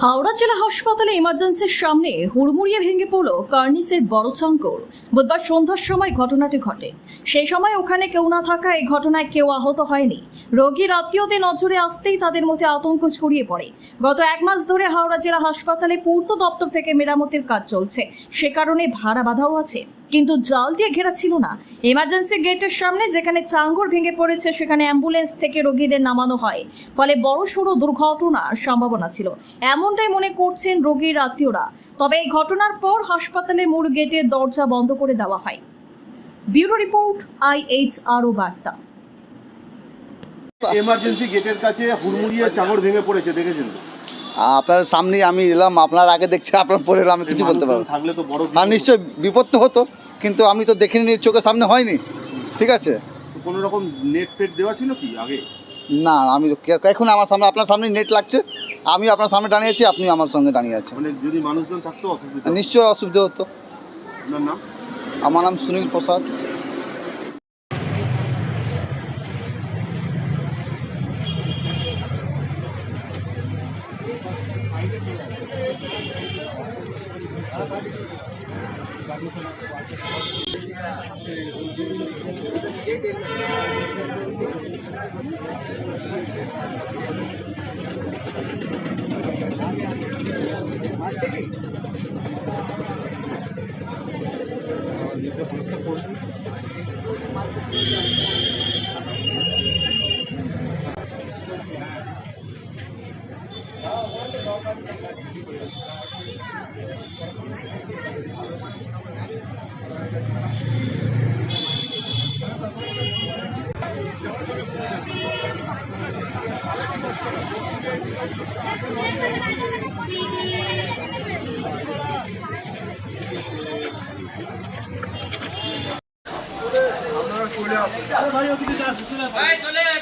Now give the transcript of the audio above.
হাওড়া জেলা হাসপাতালে ইমার্জেন্সির সামনে হুড়মুড়িয়ে ভেঙে পড়ল কার্নিসের বড় চাঙ্কর। বুধবার সন্ধ্যার সময় ঘটনাটি ঘটে। সেই সময় ওখানে কেউ না থাকা এই ঘটনায় কেউ আহত হয়নি। রোগীর আত্মীয়দের নজরে আসতেই তাদের মধ্যে আতঙ্ক ছড়িয়ে পড়ে। গত এক মাস ধরে হাওড়া জেলা হাসপাতালে পূর্ত দপ্তর থেকে মেরামতির কাজ চলছে। সে কারণে ভাড়া বাধাও আছে। কিন্তু জাল দিয়ে ঘেরা ছিল না। এমার্জেন্সি গেটের সামনে যেখানে চাঙ্গর ভেঙে পড়েছে, সেখানে অ্যাম্বুলেন্স থেকে রোগীদের নামানো হয়। ফলে বড় সড়ো দুর্ঘটনার সম্ভাবনা ছিল। এমনটাই মনে করছেন রোগীর আত্মীয়রা। তবে এই ঘটনার পর হাসপাতালের মূল গেটের দরজা বন্ধ করে দেওয়া হয়। ব্যুরো রিপোর্ট, আইএইচআরও বার্তা। এমার্জেন্সি গেটের কাছে হুড়মুড়িয়ে চাঙড় ভেঙে পড়েছে, দেখেছেন? আপনার সামনেই আমি এলাম আপনার আগে দেখছি আপনার পরে আমি কিছু বলতে পারব থাকলে তো বড় আর নিশ্চয় বিপদ তো হতো কিন্তু আমি তো দেখিনি চোখের সামনে হয়নি। ঠিক আছে? কোনো রকম নেট ফেট দেওয়া ছিল কি আগে? না আমি এখন আমার সামনে আপনার সামনে নেট লাগছে। আমি আপনার সামনে দাঁড়িয়ে আছি আপনি আমার সঙ্গে দাঁড়িয়ে আছেন। মানে যদি মানুষজন থাকতো অসুবিধা নিশ্চয় অসুবিধা হতো। আপনার নাম? আমার নাম সুনীল প্রসাদ। নিজে পরীক্ষা तोर च्री